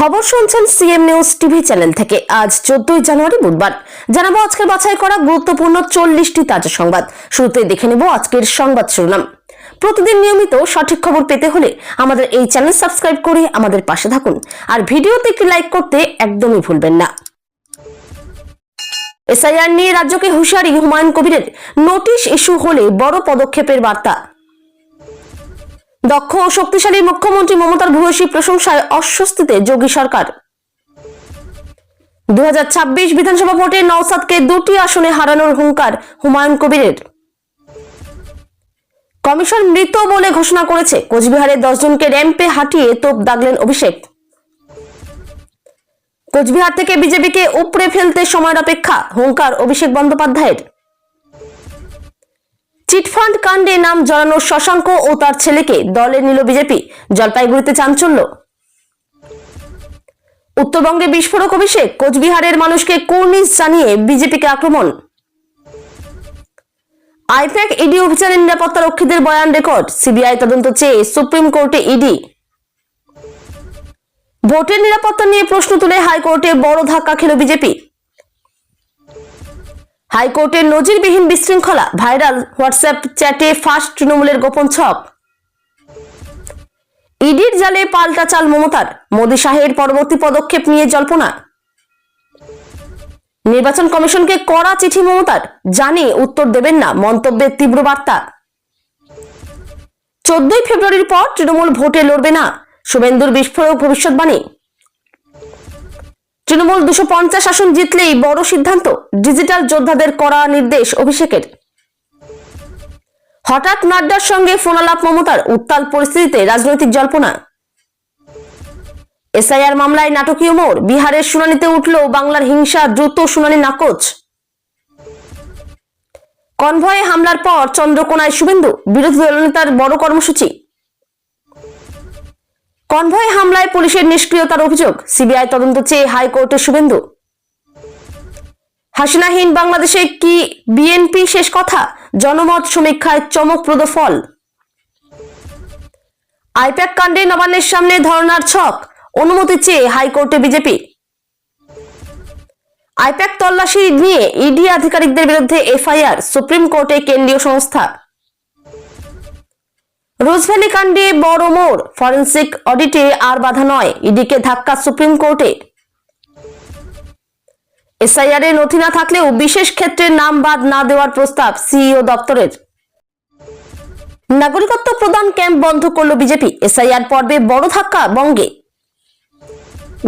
খবর শুনছেন CM news TV channel থেকে। আজ চোদ্দই জানুয়ারি বুধবার। জানাব আজকের বাছাই করা গুরুত্বপূর্ণ চল্লিশটি তাজা সংবাদ। শুরুতেই দেখে নেব আজকের সংবাদ শিরোনাম। প্রতিদিন নিয়মিত সঠিক খবর পেতে হলে আমাদের এই চ্যানেল সাবস্ক্রাইব করে আমাদের পাশে থাকুন। আর ভিডিওতে একটি লাইক করতে একদমই ভুলবেন না। এসআইআর নিয়ে রাজ্যকে হুঁশিয়ারি হুমায়ুন কবিরের। নোটিশ ইস্যু হলে বড় পদক্ষেপের বার্তা। দক্ষ ও শক্তিশালী মুখ্যমন্ত্রী মমতার ভূয়সী প্রশংসায় অস্বস্তিতে যোগী সরকার। দু বিধানসভা ভোটে নওসাদকে দুটি আসনে হারানোর হুঙ্কার হুমায়ুন কবিরের। কমিশন মৃত বলে ঘোষণা করেছে কোচবিহারে দশজনকে র্যাম্পে হাঁটিয়ে তোপ দাগলেন অভিষেক। কোচবিহার থেকে বিজেপিকে উপড়ে ফেলতে সময়ের অপেক্ষা হুঙ্কার অভিষেক বন্দ্যোপাধ্যায়ের। চিটফান্ড কাণ্ডে নাম জড়ানো শশাঙ্ক ও তার ছেলেকে দলে নিল বিজেপি। জলপাইগুড়িতে চাঞ্চল্য। উত্তরবঙ্গে বিস্ফোরক অভিষেক, কোচবিহারের মানুষকে কুর্নিশ জানিয়ে বিজেপিকে আক্রমণ। আইপ্যাক ইডি অভিযানে নিরাপত্তা রক্ষীদের বয়ান রেকর্ড, সিবিআই তদন্ত চেয়ে সুপ্রিম কোর্টে ইডি। ভোটের নিরাপত্তা নিয়ে প্রশ্ন তুলে হাইকোর্টে বড় ধাক্কা খেল বিজেপি। হাইকোর্টের নজিরবিহীন বিশৃঙ্খলা, ভাইরাল হোয়াটসঅ্যাপ চ্যাটে ফার্স্ট তৃণমূলের গোপন ছক। ইডির জালে পাল্টা চাল মমতার, মোদী শাহের পরবর্তী পদক্ষেপ নিয়ে জল্পনা নির্বাচন কমিশনকে কড়া চিঠি মমতার জানি উত্তর দেবেন না মন্তব্যের তীব্র বার্তা। চোদ্দই ফেব্রুয়ারির পর তৃণমূল ভোটে লড়বে না। শুভেন্দুর বিস্ফোরক ভবিষ্যৎবাণী। তৃণমূল দুশো পঞ্চাশ আসন জিতলেই বড় সিদ্ধান্ত ডিজিটাল যোদ্ধাদের করা নির্দেশ অভিষেকের। হঠাৎ নাড্ডার সঙ্গে ফোনালাপ মমতার উত্তাল পরিস্থিতিতে রাজনৈতিক জল্পনা। এসআইআর মামলায় নাটকীয় মোড়, বিহারের শুনানিতে উঠল বাংলার হিংসা, দ্রুত শুনানি নাকচ। কনভয়ে হামলার পর চন্দ্রকোনায় শুভেন্দু, বিরোধী দলনেতার বড় কর্মসূচি। কনভয় হামলায় পুলিশের নিষ্ক্রিয়তার অভিযোগ। সিবিআই তদন্ত চেয়ে হাইকোর্টে শুভেন্দু। হাসিনাহীন বাংলাদেশে কি বিএনপি শেষ কথা? জনমত সমীক্ষায় চমকপ্রদ ফল। আইপ্যাক কাণ্ডে নবান্নের সামনে ধর্নার ছক। অনুমতি চেয়ে হাইকোর্টে বিজেপি। আইপ্যাক তল্লাশি নিয়ে ইডি আধিকারিকদের বিরুদ্ধে এফআইআর, সুপ্রিম কোর্টে কেন্দ্রীয় সংস্থা। রোজভ্যালি কাণ্ডে বড় মোড়। ফরেন্সিক অডিটে আর বাধা নয়। ইডিকে ধাক্কা সুপ্রিম কোর্টে। এসআইআর এ নথি না থাকলেও বিশেষ ক্ষেত্রে নাম বাদ না দেওয়ার প্রস্তাব সিইও দপ্তরের। নাগরিকত্ব প্রদান ক্যাম্প বন্ধ করল বিজেপি। এসআইআর পর্বে বড় ধাক্কা বঙ্গে।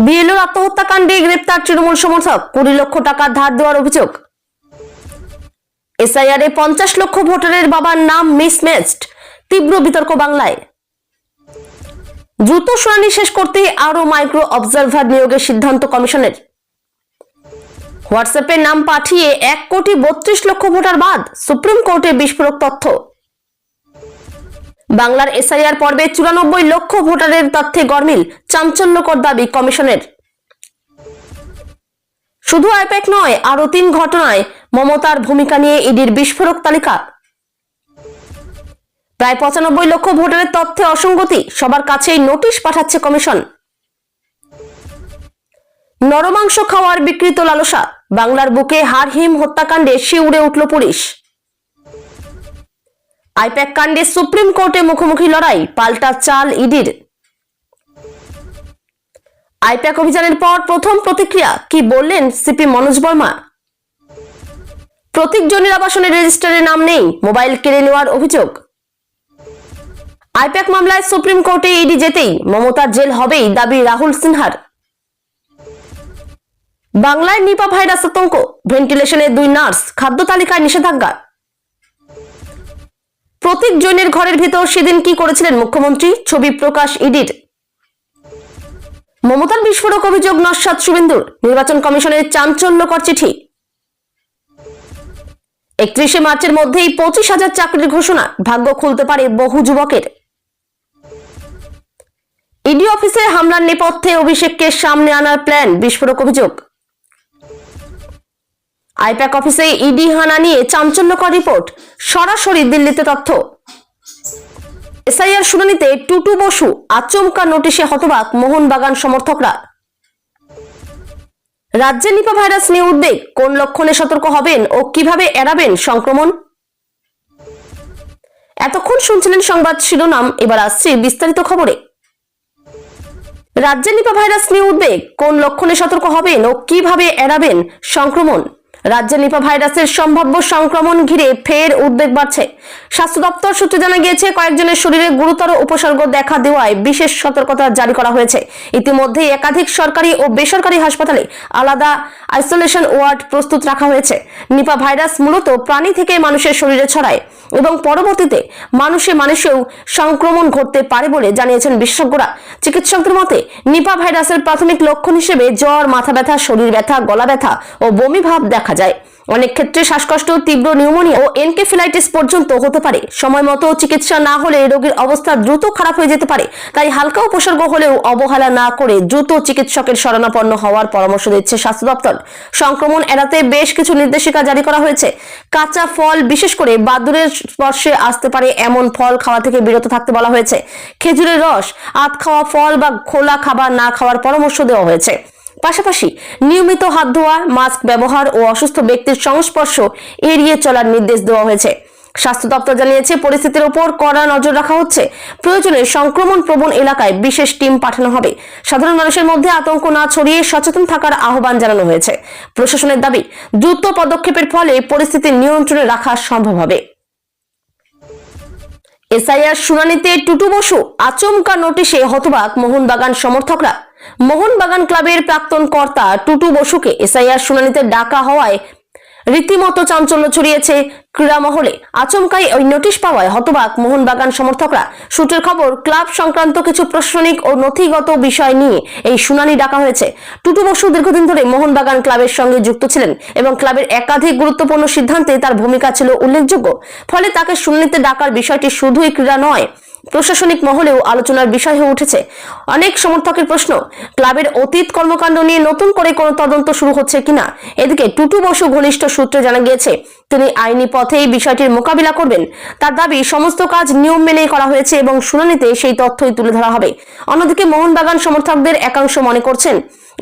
বিএলওর আত্মহত্যাকাণ্ডে গ্রেপ্তার তৃণমূল সমর্থক। কুড়ি লক্ষ টাকা ধার দেওয়ার অভিযোগ। এসআইআর এ পঞ্চাশ লক্ষ ভোটারের বাবার নাম মিসম্যাচড। তীব্র বিতর্ক বাংলায়। দ্রুত শুনানি শেষ করতে আরও মাইক্রো অবজারভার নিয়োগের সিদ্ধান্ত কমিশনের। হোয়াটসঅ্যাপে নাম পাঠিয়ে এক কোটি বত্রিশ লক্ষ ভোটার বাদ সুপ্রিম কোর্টে বিস্ফোরক তথ্য। বাংলার এসআইআর পর্বে চুরানব্বই লক্ষ ভোটারের তথ্যে গরমিল, চাঞ্চল্যকর দাবি কমিশনের। শুধু আইপ্যাক নয় আরও তিন ঘটনায় মমতার ভূমিকা নিয়ে ইডির বিস্ফোরক তালিকা। প্রায় পঁচানব্বই লক্ষ ভোটারের তথ্যে অসঙ্গতি। সবার কাছেই নোটিশ পাঠাচ্ছে কমিশন। নরমাংস খাওয়ার বিকৃত লালসা। বাংলার বুকে হারহিম হত্যাকাণ্ডে শিউড়ে উঠল পুলিশ। আইপ্যাক কাণ্ডে সুপ্রিম কোর্টে মুখোমুখি লড়াই, পাল্টা চাল ইডির। আইপ্যাক অভিযানের পর প্রথম প্রতিক্রিয়া, কি বললেন সিপি মনোজ বর্মা? প্রতীক জনের আবাসনের রেজিস্টারে নাম নেই, মোবাইল কেড়ে নেওয়ার অভিযোগ। আইপ্যাক মামলায় সুপ্রিম কোর্টে ইডি যেতেই মমতার জেল হবেই দাবি রাহুল সিনহার। বাংলায় নিপা ভাইরাস আতঙ্ক, ভেন্টিলেশনে দুই নার্স, খাদ্য তালিকায় নিষেধাজ্ঞা। প্রতীক জৈনের ঘরের ভিতর সেদিন কি করেছিলেন মুখ্যমন্ত্রী? ছবি প্রকাশ ইডির। মমতার বিস্ফোরক অভিযোগ নস্বাদ শুভেন্দুর, নির্বাচন কমিশনের চাঞ্চল্যকর চিঠি। একত্রিশে মার্চের মধ্যেই পঁচিশ হাজার চাকরির ঘোষণা, ভাগ্য খুলতে পারে বহু যুবকের। ইডি অফিসে হামলার নেপথ্যে অভিষেককে সামনে আনার প্ল্যান, বিস্ফোরক অভিযোগ। আইপ্যাক অফিসে ইডি হানা নিয়ে চাঞ্চল্যকর রিপোর্ট, সরাসরি দিল্লিতে তথ্য। এসআইআর শুনানিতে টুটু বসু আচমকা নোটিশে হতবাক মোহনবাগান সমর্থকরা। রাজ্যে নিপা ভাইরাস নিয়ে উদ্বেগ, কোন লক্ষণে সতর্ক হবেন ও কীভাবে এড়াবেন সংক্রমণ? এতক্ষণ শুনছিলেন সংবাদ শিরোনাম, এবার আসছে বিস্তারিত খবরে। রাজ্যে নিপা ভাইরাস নিয়ে উদ্বেগ? কোন লক্ষণে সতর্ক হবেন ও কীভাবে এড়াবেন সংক্রমণ? রাজ্যে নিপা ভাইরাসের সম্ভাব্য সংক্রমণ ঘিরে ফের উদ্বেগ বাড়ছে। স্বাস্থ্য দপ্তর সূত্রে জানা গিয়েছে, কয়েকজনের শরীরে গুরুতর উপসর্গ দেখা দেওয়ায় বিশেষ সতর্কতা জারি করা হয়েছে। ইতিমধ্যেই একাধিক সরকারি ও বেসরকারি হাসপাতালে আলাদা আইসোলেশন ওয়ার্ড প্রস্তুত রাখা হয়েছে। নিপা ভাইরাস মূলত প্রাণী থেকে মানুষের শরীরে ছড়ায় এবং পরবর্তীতে মানুষে মানুষেও সংক্রমণ ঘটতে পারে বলে জানিয়েছেন বিশেষজ্ঞরা। চিকিৎসকদের মতে, নিপা ভাইরাসের প্রাথমিক লক্ষণ হিসেবে জ্বর, মাথা ব্যথা, শরীর ব্যথা, গলা ব্যথা ও বমি ভাব দেখা যায়। অনেক ক্ষেত্রে শ্বাসকষ্ট, তীব্র নিউমোনিয়া ও এনকেফিলাইটিস পর্যন্ত হতে পারে। সময় মতো চিকিৎসা না হলে রোগীর অবস্থা দ্রুত খারাপ হয়ে যেতে পারে। তাই হালকা উপসর্গ হলেও অবহেলা না করে দ্রুত চিকিৎসকের শরণাপন্ন হওয়ার পরামর্শ দিচ্ছে স্বাস্থ্য দপ্তর। সংক্রমণ এড়াতে বেশ কিছু নির্দেশিকা জারি করা হয়েছে। কাঁচা ফল, বিশেষ করে বাদুরের স্পর্শে আসতে পারে এমন ফল খাওয়া থেকে বিরত থাকতে বলা হয়েছে। খেজুরের রস, আত খাওয়া ফল বা খোলা খাবার না খাওয়ার পরামর্শ দেওয়া হয়েছে। পাশাপাশি নিয়মিত হাত ধোয়া, মাস্ক ব্যবহার ও অসুস্থ ব্যক্তির সংস্পর্শ এড়িয়ে চলার নির্দেশ দেওয়া হয়েছে। স্বাস্থ্য দপ্তর জানিয়েছে, পরিস্থিতির উপর কড়া নজর রাখা হচ্ছে। প্রয়োজনে সংক্রমণ প্রবণ এলাকায় বিশেষ টিম পাঠানো হবে। সাধারণ মানুষের মধ্যে আতঙ্ক না ছড়িয়ে সচেতন থাকার আহ্বান জানানো হয়েছে। প্রশাসনের দাবি, দ্রুত পদক্ষেপের ফলে পরিস্থিতি নিয়ন্ত্রণে রাখা সম্ভব হবে। এসআইআর শুনানিতে টুটু বসু আচমকা নোটিশে হতবাক মোহনবাগান সমর্থকরা। মোহনবাগান ক্লাবের প্রাক্তন কর্তা টুটু বসুকে এসআইআর শুনানিতে ডাকা হওয়ায় রীতিমতো চাঞ্চল্য ছড়িয়েছে ক্রীড়া মহলে আচমকাই ওই নোটিশ পাওয়ায় হতবাক মোহনবাগান সমর্থকরা। সূত্রের খবর, ক্লাব সংক্রান্ত কিছু প্রশাসনিক ও নথিগত বিষয় নিয়ে এই শুনানি ডাকা হয়েছে। টুটু বসু দীর্ঘদিন ধরে মোহনবাগান ক্লাবের সঙ্গে যুক্ত ছিলেন এবং ক্লাবের একাধিক গুরুত্বপূর্ণ সিদ্ধান্তে তার ভূমিকা ছিল উল্লেখযোগ্য। ফলে তাকে শুনানিতে ডাকার বিষয়টি শুধুই ক্রীড়া নয় প্রশাসনিক মহলেও আলোচনার বিষয় হয়ে উঠেছে। অনেক সমর্থকের প্রশ্ন, ক্লাবের অতীত কর্মকাণ্ড নিয়ে নতুন করে কোনো তদন্ত শুরু হচ্ছে কিনা? এদিকে টুটু বসু ঘনিষ্ঠ সূত্রে জানা গিয়েছে, তিনি আইনি পথে এই বিষয়টির মোকাবিলা করবেন। তার দাবি, সমস্ত কাজ নিয়ম মেনেই করা হয়েছে এবং শুনানিতে সেই তথ্যই তুলে ধরা হবে। অন্যদিকে মোহনবাগান সমর্থকদের একাংশ মনে করছেন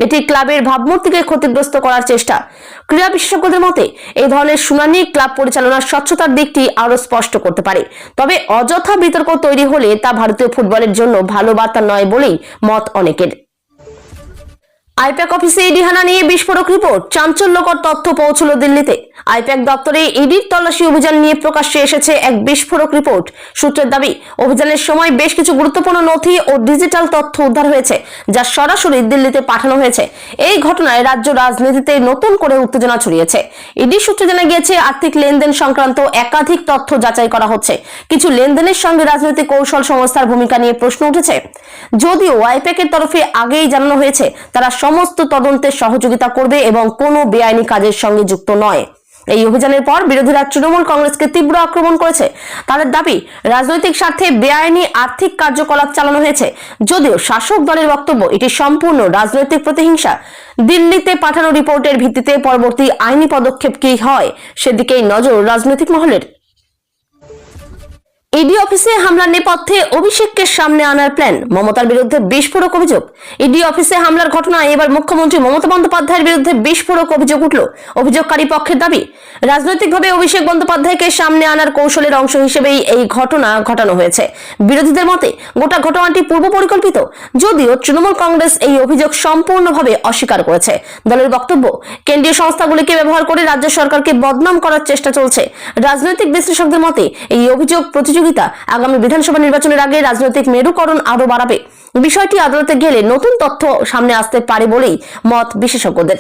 এটি ক্লাবের ভাবমূর্তিকে ক্ষতিগ্রস্ত করার চেষ্টা। ক্রীড়া বিশেষজ্ঞদের মতে, এই ধরনের শুনানি ক্লাব পরিচালনার স্বচ্ছতার দিকটি আরও স্পষ্ট করতে পারে। তবে অযথা বিতর্ক তৈরি হলে তা ভারতীয় ফুটবলের জন্য ভালো বার্তা নয় বলেই মত অনেকের। আইপ্যাক অফিসে ইডি হানা নিয়ে বিস্ফোরক রিপোর্ট। চাঞ্চল্যকর তথ্য পৌঁছলো দিল্লিতে। আইপ্যাক দপ্তরে ইডির তল্লাশি অভিযান নিয়ে প্রকাশ্যে এসেছে এক বিস্ফোরক রিপোর্ট। সূত্রের দাবি, অভিযানের সময় বেশ কিছু গুরুত্বপূর্ণ নথি ও ডিজিটাল তথ্য উদ্ধার হয়েছে, যা সরাসরি দিল্লিতে পাঠানো হয়েছে। এই ঘটনায় রাজ্য রাজনীতিতে নতুন করে উত্তেজনা ছড়িয়েছে। ইডি সূত্রে জানা গিয়েছে, আর্থিক লেনদেন সংক্রান্ত একাধিক তথ্য যাচাই করা হচ্ছে। কিছু লেনদেনের সঙ্গে রাজনৈতিক কৌশল সংস্থার ভূমিকা নিয়ে প্রশ্ন উঠেছে। যদিও আইপ্যাকের তরফে আগেই জানানো হয়েছে, তারা সমস্ত তদন্তে সহযোগিতা করবে এবং কোনো বেআইনি কাজের সঙ্গে যুক্ত নয়। এই অভিযানের পর বিরোধীরা তৃণমূল কংগ্রেসকে তীব্র আক্রমণ করেছে। তাদের দাবি, রাজনৈতিক স্বার্থে বেআইনি আর্থিক কার্যকলাপ চালানো হয়েছে। যদিও শাসক দলের বক্তব্য, এটি সম্পূর্ণ রাজনৈতিক প্রতিহিংসা। দিল্লিতে পাঠানো রিপোর্টের ভিত্তিতে পরবর্তী আইনি পদক্ষেপ কি হয়, সেদিকেই নজর রাজনৈতিক মহলের। ইডি অফিসে হামলার নেপথ্যে অভিষেককে সামনে আনার প্ল্যান। মমতার বিরুদ্ধে বিস্ফোরক অভিযোগ। ইডি অফিসে হামলার ঘটনায় এবার মুখ্যমন্ত্রী মমতা বন্দ্যোপাধ্যায়ের বিরুদ্ধে বিস্ফোরক অভিযোগ উঠল। অভিযোগকারী পক্ষের দাবি, রাজনৈতিকভাবে অভিষেক বন্দ্যোপাধ্যায়কে সামনে আনার কৌশলের অংশ হিসেবেই এই ঘটনা ঘটানো হয়েছে। বিরোধীদের মতে, গোটা ঘটনাটি পূর্ব পরিকল্পিত, যদিও তৃণমূল কংগ্রেস এই অভিযোগ সম্পূর্ণভাবে অস্বীকার করেছে। দলের বক্তব্য, কেন্দ্রীয় সংস্থাগুলিকে ব্যবহার করে রাজ্য সরকারকে বদনাম করার চেষ্টা চলছে। রাজনৈতিক বিশ্লেষকদের মতে, এই অভিযোগ প্রতিযোগিতা আগামী বিধানসভা নির্বাচনের আগে রাজনৈতিক মেরুকরণ আরও বাড়াবে। বিষয়টি আদালতে গেলে নতুন তথ্য সামনে আসতে পারে বলেই মত বিশেষজ্ঞদের।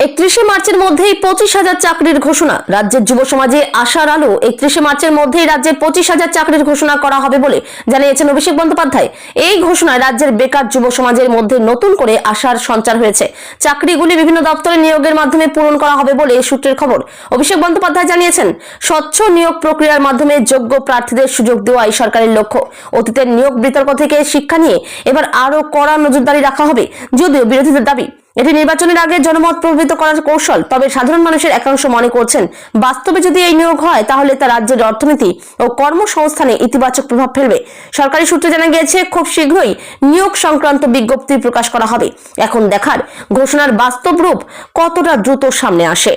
একত্রিশে মার্চের মধ্যেই পঁচিশ হাজার চাকরির ঘোষণা। রাজ্যের যুব সমাজে আশার আলো, একত্রিশে মার্চের মধ্যেই রাজ্যে পঁচিশ হাজার চাকরির ঘোষণা করা হবে বলে জানিয়েছেন অভিষেক বন্দ্যোপাধ্যায়। এই ঘোষণায় রাজ্যের বেকার যুব সমাজের মধ্যে নতুন করে আশার সঞ্চার হয়েছে। চাকরিগুলি বিভিন্ন দপ্তরে নিয়োগের মাধ্যমে পূরণ করা হবে বলে সূত্রের খবর। অভিষেক বন্দ্যোপাধ্যায় জানিয়েছেন, স্বচ্ছ নিয়োগ প্রক্রিয়ার মাধ্যমে যোগ্য প্রার্থীদের সুযোগ দেওয়াই সরকারের লক্ষ্য। অতীতের নিয়োগ বিতর্ক থেকে শিক্ষা নিয়ে এবার আরও কড়া নজরদারি রাখা হবে, যদিও বিরোধীদের দাবি। এটি নির্বাচনের আগে জনমত প্রভাবিত করার কৌশল, তবে সাধারণ মানুষের একাংশ মনে করছেন, বাস্তবে যদি এই নিয়োগ হয়, তাহলে তা রাজ্যের অর্থনীতি ও কর্মসংস্থানে ইতিবাচক প্রভাব ফেলবে। সরকারি সূত্রে জানা গিয়েছে, খুব শীঘ্রই নিয়োগ সংক্রান্ত বিজ্ঞপ্তি প্রকাশ করা হবে। এখন দেখার ঘোষণার বাস্তব রূপ কতটা দ্রুত সামনে আসে।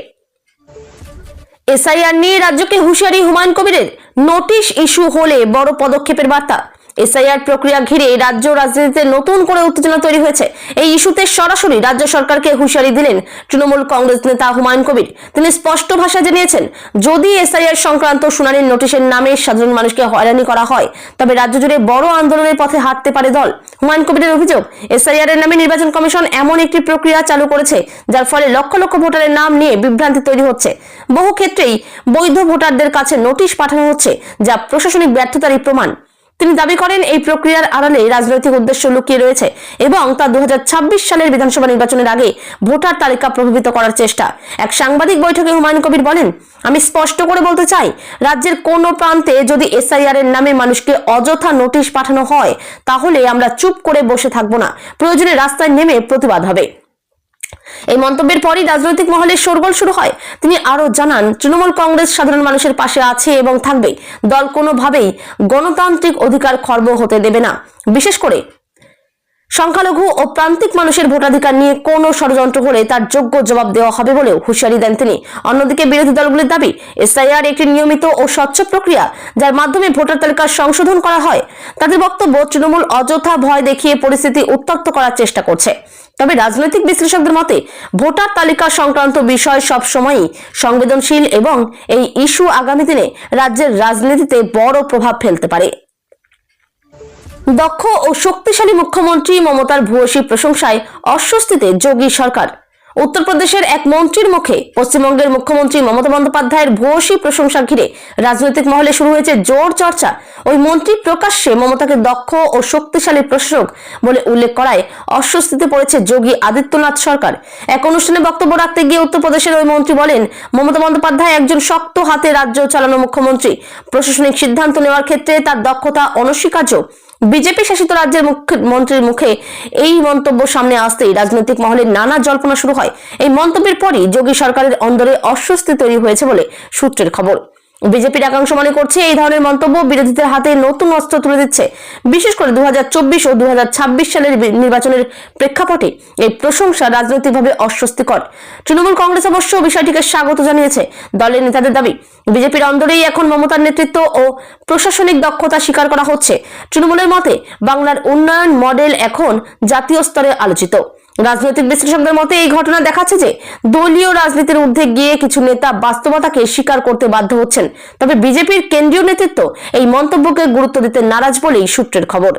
এসআইআর নিয়ে রাজ্যকে হুঁশিয়ারি হুমায়ুন কবিরের নোটিশ ইস্যু হলে বড় পদক্ষেপের বার্তা। এসআইআর প্রক্রিয়া ঘিরে রাজ্য রাজনীতিতে নতুন করে উত্তেজনা তৈরি হয়েছে। এই ইস্যুতে সরাসরি রাজ্য সরকারকে হুঁশিয়ারি দিলেন তৃণমূল কংগ্রেস নেতা হুমায়ুন কবির। তিনি স্পষ্ট ভাষায় জানিয়েছেন, যদি এসআইআর সংক্রান্ত শুনানির নোটিশের নামে সাধারণ মানুষকে হয়রানি করা হয়, তবে রাজ্য জুড়ে বড় আন্দোলনের পথে হাঁটতে পারে দল। হুমায়ুন কবিরের অভিযোগ, এসআইআর এর নামে নির্বাচন কমিশন এমন একটি প্রক্রিয়া চালু করেছে, যার ফলে লক্ষ লক্ষ ভোটারের নাম নিয়ে বিভ্রান্তি তৈরি হচ্ছে। বহু ক্ষেত্রেই বৈধ ভোটারদের কাছে নোটিশ পাঠানো হচ্ছে, যা প্রশাসনিক ব্যর্থতারই প্রমাণ। তিনি দাবি করেন, এই প্রক্রিয়ার আড়ালে রাজনৈতিক উদ্দেশ্য লুকিয়ে রয়েছে এবং তা দু সালের বিধানসভা নির্বাচনের আগে ভোটার তালিকা প্রভাবিত করার চেষ্টা। এক সাংবাদিক বৈঠকে হুমায়ুন কবির বলেন, আমি স্পষ্ট করে বলতে চাই, রাজ্যের কোন প্রান্তে যদি এসআইআর এর নামে মানুষকে অযথা নোটিশ পাঠানো হয়, তাহলে আমরা চুপ করে বসে থাকব না। প্রয়োজনে রাস্তায় নেমে প্রতিবাদ হবে। এই মন্তব্যের পরই রাজনৈতিক মহলে শোরগোল শুরু হয়। তিনি আরও জানান, তৃণমূল কংগ্রেস সাধারণ মানুষের পাশে আছে এবং থাকবে। দল কোনোভাবেই গণতান্ত্রিক অধিকার খর্ব হতে দেবে না। বিশেষ করে সংখ্যালঘু ও প্রান্তিক মানুষের ভোটাধিকার নিয়ে কোন ষড়যন্ত্র হলে তার যোগ্য জবাব দেওয়া হবে বলেও হুঁশিয়ারি দেন তিনি। অন্যদিকে বিরোধী দলগুলির দাবি, এসআইআর একটি নিয়মিত ও স্বচ্ছ প্রক্রিয়া যার মাধ্যমে ভোটার তালিকা সংশোধন করা হয়। তাদের বক্তব্য, তৃণমূল অযথা ভয় দেখিয়ে পরিস্থিতি উত্তপ্ত করার চেষ্টা করছে। তবে রাজনৈতিক বিশ্লেষকদের মতে, ভোটার তালিকা সংক্রান্ত বিষয় সব সবসময়ই সংবেদনশীল এবং এই ইস্যু আগামী দিনে রাজ্যের রাজনীতিতে বড় প্রভাব ফেলতে পারে। দক্ষ ও শক্তিশালী মুখ্যমন্ত্রী মমতার ভূয়সী প্রশংসায় অস্বস্তিতে যোগী সরকার। উত্তরপ্রদেশের এক মন্ত্রীর মুখে পশ্চিমবঙ্গের মুখ্যমন্ত্রী মমতা বন্দ্যোপাধ্যায়ের ভূয়সী প্রশংসা ঘিরে রাজনৈতিক মহলে শুরু হয়েছে জোর চর্চা। ওই মন্ত্রী প্রকাশ্যে মমতাকে দক্ষ ও শক্তিশালী প্রশাসক বলে উল্লেখ করায় অস্বস্তিতে পড়েছে যোগী আদিত্যনাথ সরকার। এক অনুষ্ঠানে বক্তব্য রাখতে গিয়ে উত্তরপ্রদেশের ওই মন্ত্রী বলেন, মমতা বন্দ্যোপাধ্যায় একজন শক্ত হাতে রাজ্য চালানো মুখ্যমন্ত্রী। প্রশাসনিক সিদ্ধান্ত নেওয়ার ক্ষেত্রে তার দক্ষতা অনস্বীকার্য। বিজেপি শাসিত রাজ্যের মুখ্যমন্ত্রীর মুখে এই মন্তব্য সামনে আসতেই রাজনৈতিক মহলে নানা জল্পনা শুরু হয়। এই মন্তব্যের পরই যোগী সরকারের অন্দরে অস্বস্তি তৈরি হয়েছে বলে সূত্রের খবর। বিজেপির একাংশ মনে করছে এই ধরনের মন্তব্য বিরোধীদের হাতে নতুন অস্ত্র তুলে দিচ্ছে। বিশেষ করে দুহাজার চব্বিশ ও দুহাজার ছাব্বিশ সালের নির্বাচনের প্রেক্ষাপটে এই প্রশংসা রাজনৈতিকভাবে অস্বস্তিকর। তৃণমূল কংগ্রেস অবশ্য বিষয়টিকে স্বাগত জানিয়েছে। দলের নেতাদের দাবি, বিজেপির অন্দরেই এখন মমতার নেতৃত্ব ও প্রশাসনিক দক্ষতা স্বীকার করা হচ্ছে। তৃণমূলের মতে, বাংলার উন্নয়ন মডেল এখন জাতীয় স্তরে আলোচিত। রাজনৈতিক বিশ্লেষকদের মতে এই ঘটনা দেখাচ্ছে যে দলীয় রাজনীতির ঊর্ধ্বে গিয়ে কিছু নেতা বাস্তবতাকে স্বীকার করতে বাধ্য হচ্ছেন। তবে বিজেপির কেন্দ্রীয় নেতৃত্ব এই মন্তব্যকে গুরুত্ব দিতে নারাজ বলেই সূত্রের খবর।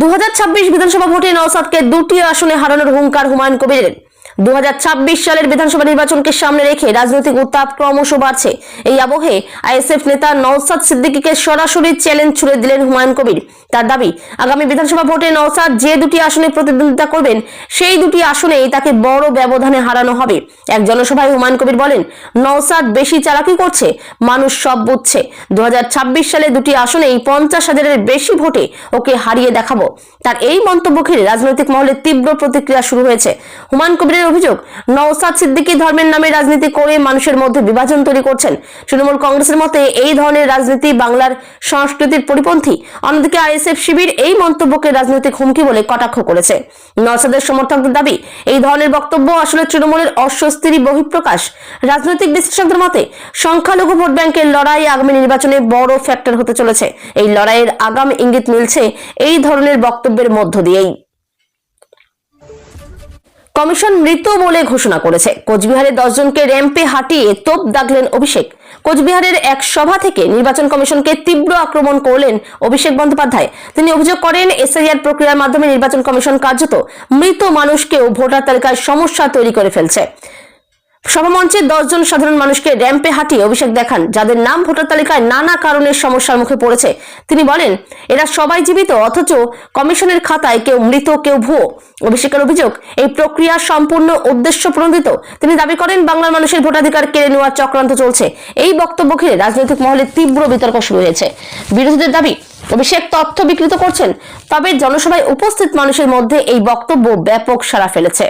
দু হাজার ছাব্বিশ বিধানসভা ভোটে নওসাদকে দুটি আসনে হারানোর হুঙ্কার হুমায়ুন কবিরের। দু হাজার ছাব্বিশ সালের বিধানসভা নির্বাচনকে সামনে রেখে রাজনৈতিক উত্তাপ ক্রমশ বাড়ছে। এই আবহে আইএসএফ নেতা নওসাদ সিদ্দিকীকে সরাসরি চ্যালেঞ্জ ছুড়ে দিলেন হুমায়ুন কবির। তার দাবি, আগামী বিধানসভা ভোটে নওসাদ যে দুটি আসনে প্রতিদ্বন্দ্বিতা করবেন, সেই দুটি আসনেই তাকে বড় ব্যবধানে হারানো হবে। এক জনসভায় হুমায়ুন কবির বলেন, নওসাদ বেশি চালাকি করছে, মানুষ সব বুঝছে। দু হাজার ছাব্বিশ সালে দুটি আসনেই পঞ্চাশ হাজারের বেশি ভোটে ওকে হারিয়ে দেখাবো। তার এই মন্তব্য ঘিরে রাজনৈতিক মহলে তীব্র প্রতিক্রিয়া শুরু হয়েছে। হুমায়ুন কবিরের অভিযোগ নওসাদ সিদ্দিকী ধর্মের নামে রাজনীতি করে মানুষের মধ্যে বিভাজন তৈরি করছেন। তৃণমূল কংগ্রেসের মতে, এই ধরনের রাজনীতি বাংলার সংস্কৃতির পরিপন্থী। অন্যদিকে আইএসএফ শিবির এই মন্তব্যকে রাজনৈতিক হুমকি বলে কটাক্ষ করেছে। নওসাদের সমর্থকদের দাবি, এই ধরনের বক্তব্য আসলে তৃণমূলের অস্বস্তিরই বহিঃপ্রকাশ। রাজনৈতিক বিশ্লেষকদের মতে, সংখ্যালঘু ভোট ব্যাংকের লড়াই আগামী নির্বাচনে বড় ফ্যাক্টর হতে চলেছে। এই লড়াইয়ের আগাম ইঙ্গিত মিলছে এই ধরনের বক্তব্যের মধ্য দিয়েই। কমিশন মৃত বলে ঘোষণা করেছে। কোচবিহারে দশজনকে র্যাম্পে হাঁটিয়ে তোপ দাগলেন অভিষেক। কোচবিহারের এক সভা থেকে নির্বাচন কমিশনকে তীব্র আক্রমণ করলেন অভিষেক বন্দ্যোপাধ্যায়। তিনি অভিযোগ করেন, এসআইআর প্রক্রিয়ার মাধ্যমে নির্বাচন কমিশন কার্যত মৃত মানুষকেও ভোটার তালিকায় সমস্যা তৈরি করে ফেলছে। সভামঞ্চে দশজন সাধারণ মানুষকে র্যাম্পে হাঁটিয়ে অভিষেক দেখান, যাদের নাম ভোটার তালিকায় নানা কারণের সমস্যার মুখে পড়েছে। তিনি বলেন, এরা সবাই জীবিত, অথচ কমিশনের খাতায় কেউ মৃত, কেউ ভুয়ো। অভিষেকের অভিযোগ, এই প্রক্রিয়া সম্পূর্ণ উদ্দেশ্য প্রণোদিত তিনি দাবি করেন, বাংলার মানুষের ভোটাধিকার কেড়ে নেওয়ার চক্রান্ত চলছে। এই বক্তব্য ঘিরে রাজনৈতিক মহলে তীব্র বিতর্ক শুরু হয়েছে। বিরোধীদের দাবি, অভিষেক তথ্য বিকৃত করছেন, তবে জনসভায় উপস্থিত মানুষের মধ্যে এই বক্তব্য ব্যাপক সাড়া ফেলেছে।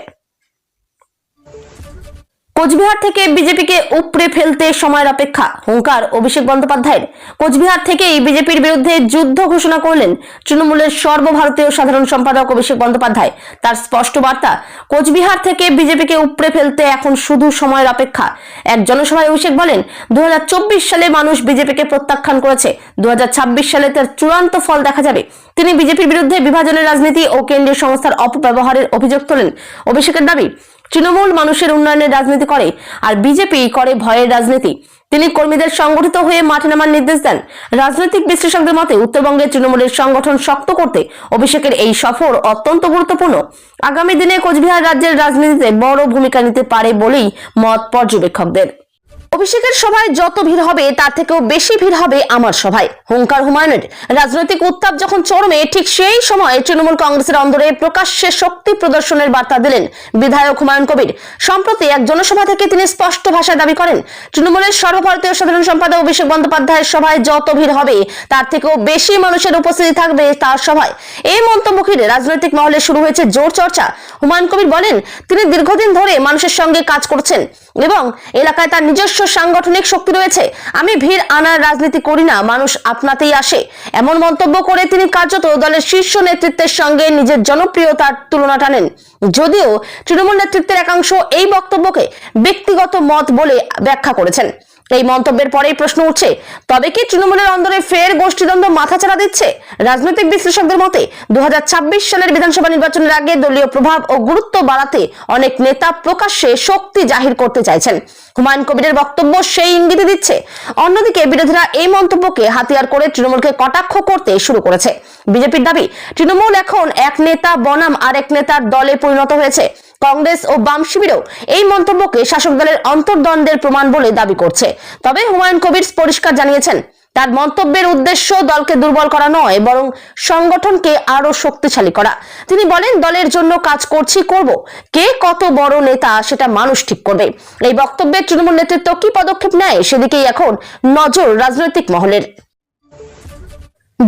কোচবিহার থেকে বিজেপিকে উপড়ে ফেলতে সময়ের অপেক্ষা। হুঙ্কার, অভিষেক বন্দ্যোপাধ্যায়ের। কোচবিহার থেকেই বিজেপির বিরুদ্ধে যুদ্ধ ঘোষণা করলেন তৃণমূলের সর্বভারতীয় সাধারণ সম্পাদক অভিষেক বন্দ্যোপাধ্যায়। তার স্পষ্ট বার্তা, কোচবিহার থেকে বিজেপিকে উপড়ে ফেলতে এখন শুধু সময়ের অপেক্ষা। এক জনসভায় অভিষেক বলেন দু হাজার চব্বিশ সালে মানুষ বিজেপিকে প্রত্যাখ্যান করেছে। দু হাজার ছাব্বিশ সালে তার চূড়ান্ত ফল দেখা যাবে। তিনি বিজেপির বিরুদ্ধে বিভাজনের রাজনীতি ও কেন্দ্রীয় সংস্থার অপব্যবহারের অভিযোগ তোলেন। অভিষেকের দাবি তৃণমূল মানুষের উন্নয়নের রাজনীতি করে, আর বিজেপি করে ভয়ের রাজনীতি। তিনি কর্মীদের সংগঠিত হয়ে মাঠে নামার নির্দেশ দেন। রাজনৈতিক বিশ্লেষকদের মতে, উত্তরবঙ্গের তৃণমূলের সংগঠন শক্ত করতে অভিষেকের এই সফর অত্যন্ত গুরুত্বপূর্ণ। আগামী দিনে কোচবিহার রাজ্যের রাজনীতিতে বড় ভূমিকা নিতে পারে বলেই মত পর্যবেক্ষকদের। অভিষেকের সভায় যত ভিড় হবে, তার থেকেও বেশি ভিড় হবে আমার সভায়। হুঙ্কার হুমায়ুনের রাজনৈতিক উত্তাপ যখন চরমে, ঠিক সেই সময় তৃণমূল কংগ্রেসের অন্দরে প্রকাশ্যে শক্তি প্রদর্শনের বার্তা দিলেন বিধায়ক হুমায়ুন কবির। সম্প্রতি এক জনসভা থেকে তিনি স্পষ্ট ভাষায় দাবি করেন, তৃণমূলের সর্বভারতীয় সাধারণ সম্পাদক অভিষেক বন্দ্যোপাধ্যায়ের সভায় যত ভিড় হবে, তার থেকেও বেশি মানুষের উপস্থিতি থাকবে তার সভায়। এই মন্তব্য ঘিরে রাজনৈতিক মহলে শুরু হয়েছে জোর চর্চা। হুমায়ুন কবির বলেন, তিনি দীর্ঘদিন ধরে মানুষের সঙ্গে কাজ করছেন এবং এলাকায় তার নিজস্ব সাংগঠনিক শক্তি রয়েছে। আমি ভিড় আনার রাজনীতি করি না, মানুষ আপনাতেই আসে। এমন মন্তব্য করে তিনি কার্যত দলের শীর্ষ নেতৃত্বের সঙ্গে নিজের জনপ্রিয়তার তুলনা টানেন যদিও তৃণমূল নেতৃত্বের একাংশ এই বক্তব্যকে ব্যক্তিগত মত বলে ব্যাখ্যা করেছেন। এই মন্তব্যের পরেই প্রশ্ন উঠছে, তবে কি তৃণমূলের অন্দরে ফের গোষ্ঠীদ্বন্দ্ব মাথাচাড়া দিচ্ছে? রাজনৈতিক বিশ্লেষকদের মতে দু সালের বিধানসভা নির্বাচনের আগে দলীয় প্রভাব ও গুরুত্ব বাড়াতে অনেক নেতা প্রকাশ্যে শক্তি জাহির করতে চাইছেন। হুমায়ুন কবিরের বক্তব্য সেই ইঙ্গিতে দিচ্ছে, অন্যদিকে বিরোধীরা এই মন্তব্যকে হাতিয়ার করে তৃণমূলকে কটাক্ষ করতে শুরু করেছে। বিজেপির দাবি, তৃণমূল এখন এক নেতা বনাম আরেক নেতার দলে পরিণত হয়েছে। কংগ্রেস ও বাম শিবিরও এই মন্তব্যকে শাসক দলের অন্তর্দ্বন্দ্বের প্রমাণ বলে দাবি করছে। তবে হুমায়ুন কবির পরিষ্কার জানিয়েছেন, তার মন্তব্যের উদ্দেশ্য দলকে দুর্বল করা নয়, বরং সংগঠনকে আরও শক্তিশালী করা। তিনি বলেন, দলের জন্য কাজ করছি, করব। কে কত বড় নেতা সেটা মানুষ ঠিক করবে। এই বক্তব্যে তৃণমূল নেতৃত্ব কি পদক্ষেপ নেয় সেদিকেই এখন নজর রাজনৈতিক মহলের।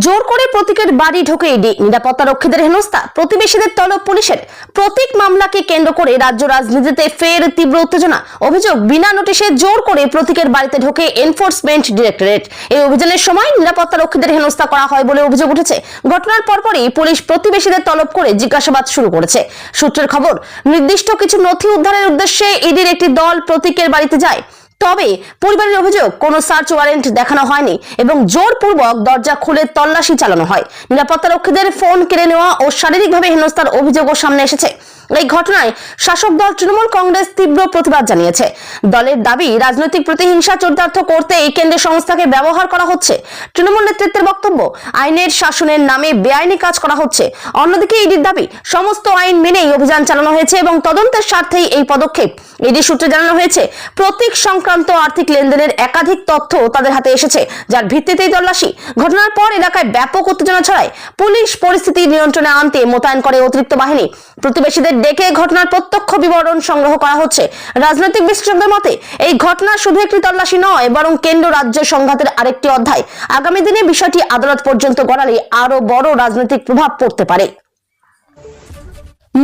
জোর করে প্রতীকের বাড়ি ঢোকে ইডি। নিরাপত্তা রক্ষীদের হেনস্থা। প্রতিবেশীদের তলব পুলিশের। প্রতীক মামলাকে কেন্দ্র করে রাজ্য রাজনীতিতে ফের তীব্র উত্তেজনা। অভিযোগ, বিনা নোটিশে জোর করে প্রতীকের বাড়িতে ঢোকে এনফোর্সমেন্ট ডিরেক্টরেট। এই অভিযানের সময় নিরাপত্তা রক্ষীদের হেনস্থা করা হয় বলে অভিযোগ উঠেছে। ঘটনার পরপরই পুলিশ প্রতিবেশীদের তলব করে জিজ্ঞাসাবাদ শুরু করেছে। সূত্রের খবর, নির্দিষ্ট কিছু নথি উদ্ধারের উদ্দেশ্যে ইডির একটি দল প্রতীকের বাড়িতে যায়। তবে পরিবারের অভিযোগ, কোনো সার্চ ওয়ারেন্ট দেখানো হয়নি এবং জোরপূর্বক দরজা খুলে তল্লাশি চালানো হয়। নিরাপত্তা রক্ষীদের ফোন কেড়ে নেওয়া ও শারীরিকভাবে হেনস্থার অভিযোগও সামনে এসেছে। এই ঘটনায় শাসক দল তৃণমূল কংগ্রেস তীব্র প্রতিবাদ জানিয়েছে। দলের দাবি, রাজনৈতিক প্রতিহিংসা চরিতার্থ করতে এই কেন্দ্রীয় সংস্থাকে ব্যবহার করা হচ্ছে। তৃণমূল নেতৃত্বের বক্তব্য, আইনের শাসনের নামে বেআইনি কাজ করা হচ্ছে। অন্যদিকে ইডির দাবি, সমস্ত আইন মেনেই অভিযান চালানো হয়েছে এবং তদন্তের স্বার্থেই এই পদক্ষেপ। ইডি সূত্রে জানানো হয়েছে, প্রতীক সংক্রান্ত আর্থিক লেনদেনের একাধিক তথ্য তাদের হাতে এসেছে, যার ভিত্তিতেই তল্লাশি। ঘটনার পর এলাকায় ব্যাপক উত্তেজনা ছড়ায়। পুলিশ পরিস্থিতি নিয়ন্ত্রণে আনতে মোতায়েন করে অতিরিক্ত বাহিনী। প্রতিবেশীদের ডেকে ঘটনার প্রত্যক্ষ বিবরণ সংগ্রহ করা হচ্ছে। রাজনৈতিক বিশ্লেষকদের মতে, এই ঘটনা শুধু একটি তল্লাশি নয়, বরং কেন্দ্র রাজ্য সংঘাতের আরেকটি অধ্যায়। আগামী দিনে বিষয়টি আদালত পর্যন্ত গড়ালে আরও বড় রাজনৈতিক প্রভাব পড়তে পারে।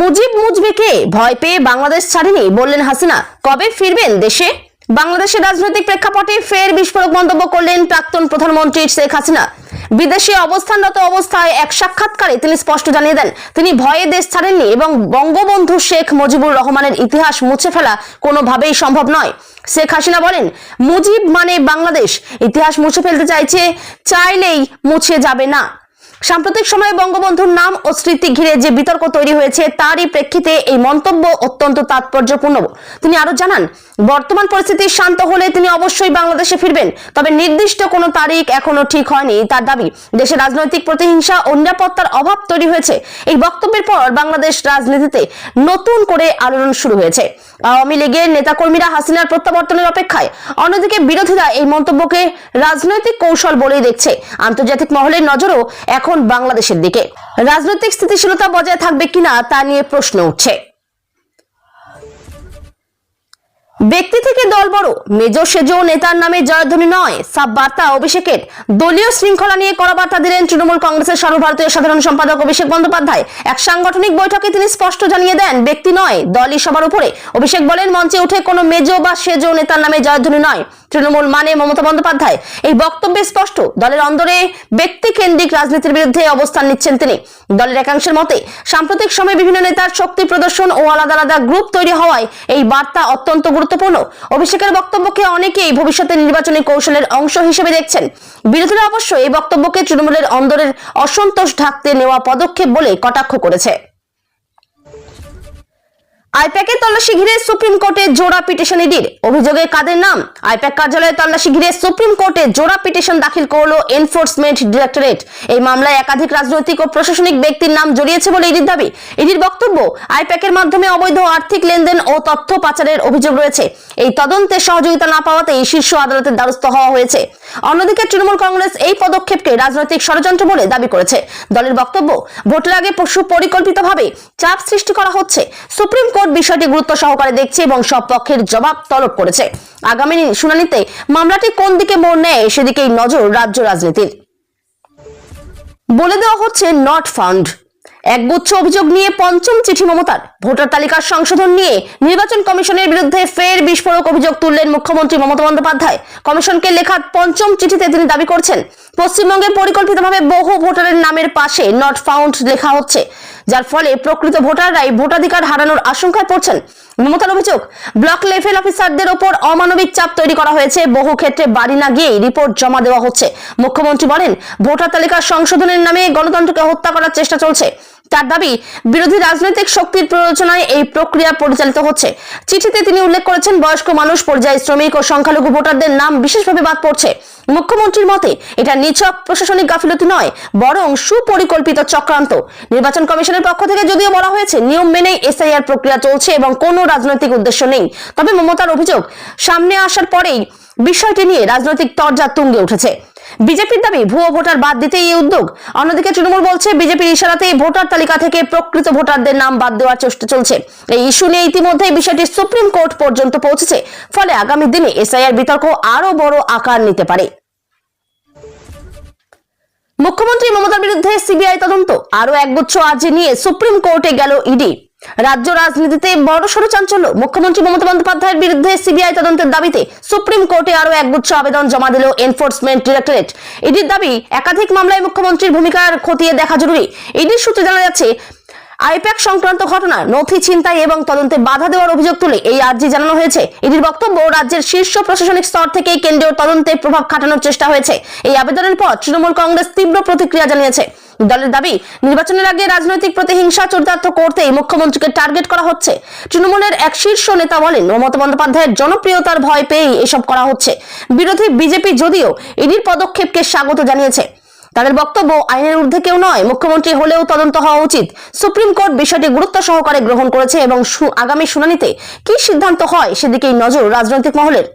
মুজিব মুজবেকে ভয় পেয়ে বাংলাদেশ ছাড়েনি, বললেন হাসিনা। কবে ফিরবেন দেশে? বাংলাদেশের রাজনৈতিক প্রেক্ষাপটে ফের বিস্ফোরক মন্তব্য করলেন প্রাক্তন প্রধানমন্ত্রী শেখ হাসিনা। বিদেশে অবস্থানরত অবস্থায় এক সাক্ষাৎকারে তিনি স্পষ্ট জানিয়ে দেন, তিনি ভয়ে দেশ ছাড়েননি এবং বঙ্গবন্ধু শেখ মুজিবুর রহমানের ইতিহাস মুছে ফেলা কোনোভাবেই সম্ভব নয়। শেখ হাসিনা বলেন, মুজিব মানে বাংলাদেশ। ইতিহাস মুছে ফেলতে চাইছে, চাইলেই মুছে যাবে না। সাম্প্রতিক সময়ে বঙ্গবন্ধুর নাম ও স্মৃতি ঘিরে যে বিতর্ক তৈরি হয়েছে, তারই প্রেক্ষিতে এই মন্তব্য অত্যন্ত তাৎপর্যপূর্ণ। তিনি আরও জানান, বর্তমান পরিস্থিতি শান্ত হলে তিনি অবশ্যই বাংলাদেশে ফিরবেন, তবে নির্দিষ্ট কোনো তারিখ এখনও ঠিক হয়নি তার দাবি। দেশে রাজনৈতিক প্রতিহিংসা ও নিরাপত্তার অভাব তৈরি হয়েছে। এই বক্তব্যের পর বাংলাদেশ রাজনীতিতে নতুন করে আলোড়ন শুরু হয়েছে। আওয়ামী লীগের নেতাকর্মীরা হাসিনার প্রত্যাবর্তনের অপেক্ষায়, অন্যদিকে বিরোধীরা এই মন্তব্যকে রাজনৈতিক কৌশল বলেই দেখছে। আন্তর্জাতিক মহলের নজরও এখন বাংলাদেশের দিকে। রাজনৈতিক স্থিতিশীলতা বজায় থাকবে কিনা তা নিয়ে প্রশ্ন উঠছে। ব্যক্তি থেকে দল বড়। মেজ সেজো নেতার নামে জয়ধ্বনি নয়। সাব বার্তা অভিষেকের দলীয় শৃঙ্খলা নিয়ে কড়া বার্তা দিলেন তৃণমূল কংগ্রেসের সর্বভারতীয় সাধারণ সম্পাদক অভিষেক বন্দ্যোপাধ্যায়। এক সাংগঠনিক বৈঠকে তিনি স্পষ্ট জানিয়ে দেন, ব্যক্তি নয়, দলই সবার উপরে। অভিষেক বলেন, মঞ্চে উঠে কোনো মেজো বা সেজো নেতার নামে জয়ধ্বনি নয়। তৃণমূল মানে মমতা বন্দ্যোপাধ্যায়। এই বক্তব্যে স্পষ্ট। দলের অন্দরে ব্যক্তি কেন্দ্রিক রাজনীতির বিরুদ্ধে অবস্থান নিচ্ছেন তিনি। দলের একাংশের মতে, সাম্প্রতিক সময়ে বিভিন্ন নেতার শক্তি প্রদর্শন ও আলাদা আলাদা গ্রুপ তৈরি হওয়ায় এই বার্তা অত্যন্ত গুরুত্বপূর্ণ। অভিষেকের বক্তব্যকে অনেকেই ভবিষ্যতে নির্বাচনী কৌশলের অংশ হিসেবে দেখছেন। বিরোধীরা অবশ্য এই বক্তব্যকে তৃণমূলের অন্দরের অসন্তোষ ঢাকতে নেওয়া পদক্ষেপ বলে কটাক্ষ করেছে। তল্লাশি ঘিরে সুপ্রিম কোর্টে জোড়া পিটিশন অভিযোগে কাদের নাম? আইপ্যাক কার্যালয়ে তল্লাশি ঘিরে সুপ্রিম কোর্টে জোড়া পিটিশন দাখিল এনফোর্সমেন্ট ডিরেক্টরেট। এই মামলায় একাধিক রাজনৈতিক ও প্রশাসনিক ব্যক্তির নাম জড়িয়েছে বলে ইডির দাবি। ইডির বক্তব্য, আইপ্যাকের মাধ্যমে অবৈধ আর্থিক লেনদেন ও তথ্য পাচারের অভিযোগ রয়েছে। এই তদন্তে সহযোগিতা না পাওয়াতে এই শীর্ষ আদালতের দ্বারস্থ হওয়া হয়েছে। অন্যদিকে তৃণমূল কংগ্রেস এই পদক্ষেপকে রাজনৈতিক ষড়যন্ত্র বলে দাবি করেছে। দলের বক্তব্য, ভোটের আগে পশু পরিকল্পিতভাবে চাপ সৃষ্টি করা হচ্ছে। সুপ্রিম কোর্ট বিষয়টি গুরুত্ব সহকারে দেখছে এবং সব পক্ষের জবাব তলব করেছে। আগামী শুনানিতে মামলাটি কোন দিকে মোড় নেয় সেদিকেই নজর রাজ্য রাজনীতির। বলে দেওয়া হচ্ছে নট ফাউন্ড একগুচ্ছ অভিযোগ নিয়ে পঞ্চম চিঠি মমতার। ভোটার তালিকার সংশোধন নিয়ে নির্বাচন কমিশনের বিরুদ্ধে ফের বিস্ফোরক অভিযোগ তুললেন মুখ্যমন্ত্রী মমতা বন্দ্যোপাধ্যায়। কমিশনকে লেখা পঞ্চম চিঠিতে তিনি দাবি করছেন, পশ্চিমবঙ্গে পরিকল্পিতভাবে বহু ভোটারের নামের পাশে নট ফাউন্ড লেখা হচ্ছে। যার ফলে প্রকৃত ভোটাররাই ভোটাধিকার হারানোর আশঙ্কায় পড়ছেন। মমতার অভিযোগ, ব্লক লেভেল অফিসারদের ওপর অমানবিক চাপ তৈরি করা হয়েছে। বহু ক্ষেত্রে বাড়ি না গিয়েই রিপোর্ট জমা দেওয়া হচ্ছে। মুখ্যমন্ত্রী বলেন, ভোটার তালিকা সংশোধনের নামে গণতন্ত্রকে হত্যা করার চেষ্টা চলছে। তার দাবি, বিরোধী রাজনৈতিক শক্তির প্ররোচনায় এই প্রক্রিয়া পরিচালিত হচ্ছে। চিঠিতে তিনি উল্লেখ করেছেন, বয়স্ক মানুষ, পর্যায় শ্রমিক ও সংখ্যালঘু ভোটারদের নাম বিশেষভাবে বাদ পড়ছে। মুখ্যমন্ত্রীর মতে, এটা নিছক প্রশাসনিক গাফিলতি নয়, বরং সুপরিকল্পিত চক্রান্ত। নির্বাচন কমিশনের পক্ষ থেকে যদিও বলা হয়েছে, নিয়ম মেনে এসআইআর প্রক্রিয়া চলছে এবং কোনো রাজনৈতিক উদ্দেশ্য নেই। তবে মমতার অভিযোগ, সামনে আসার পরেই বিষয়টি নিয়ে রাজনৈতিক তরজা তুঙ্গে উঠেছে। বিজেপির দাবি, ভুয়ো ভোটার বাদ দিতে এই উদ্যোগ। অন্যদিকে তৃণমূল বলছে, বিজেপির ইশারাতে ভোটার তালিকা থেকে প্রকৃত ভোটারদের নাম বাদ দেওয়ার চেষ্টা চলছে। এই ইস্যু নিয়ে ইতিমধ্যে বিষয়টি সুপ্রিম কোর্ট পর্যন্ত পৌঁছেছে। ফলে আগামী দিনে এসআইআর বিতর্ক আরও বড় আকার নিতে পারে। মুখ্যমন্ত্রী মমতার বিরুদ্ধে সিবিআই তদন্ত। আরও একগুচ্ছ আর্জি নিয়ে সুপ্রিম কোর্টে গেল ইডি। রাজ্য রাজনীতিতে বড় সড় চাঞ্চল্য। মুখ্যমন্ত্রী মমতা বন্দ্যোপাধ্যায়ের বিরুদ্ধে সিবিআই তদন্তের দাবিতে সুপ্রিম কোর্টে আরও একগুচ্ছ আবেদন জমা দিল এনফোর্সমেন্ট ডিরেক্টরেট। ইডির দাবি, একাধিক মামলায় মুখ্যমন্ত্রীর ভূমিকার খতিয়ে দেখা জরুরি। ইডির সূত্রে জানা যাচ্ছে, আইপ্যাক সংক্রান্ত ঘটনা নথি ছিনতাই এবং তদন্তে বাধা দেওয়ার অভিযোগ তুলে এই আর্জি জানানো হয়েছে। ইডির বক্তব্য, রাজ্যের শীর্ষ প্রশাসনিক স্তর থেকে কেন্দ্রীয় তদন্তে প্রভাব খাটানোর চেষ্টা হয়েছে। এই আবেদনের পর তৃণমূল কংগ্রেস তীব্র প্রতিক্রিয়া জানিয়েছে। দলের দাবি, নির্বাচনের আগে রাজনৈতিক প্রতিহিংসা চরিতার্থ করতেই মুখ্যমন্ত্রীকে টার্গেট করা হচ্ছে। তৃণমূলের এক শীর্ষ নেতা বলেন, মমতা বন্দ্যোপাধ্যায়ের জনপ্রিয়তার ভয় পেয়েই এসব করা হচ্ছে। বিরোধী বিজেপি যদিও ইডির পদক্ষেপকে স্বাগত জানিয়েছে। তাদের বক্তব্য আইনের ঊর্ধ্বে কেউ নয়, মুখ্যমন্ত্রী হলেও তদন্ত হওয়া উচিত। সুপ্রিম কোর্ট বিষয়টি গুরুত্ব সহকারে গ্রহণ করেছে এবং আগামী শুনানিতে কি সিদ্ধান্ত হয় সেদিকেই নজর রাজনৈতিক মহলের।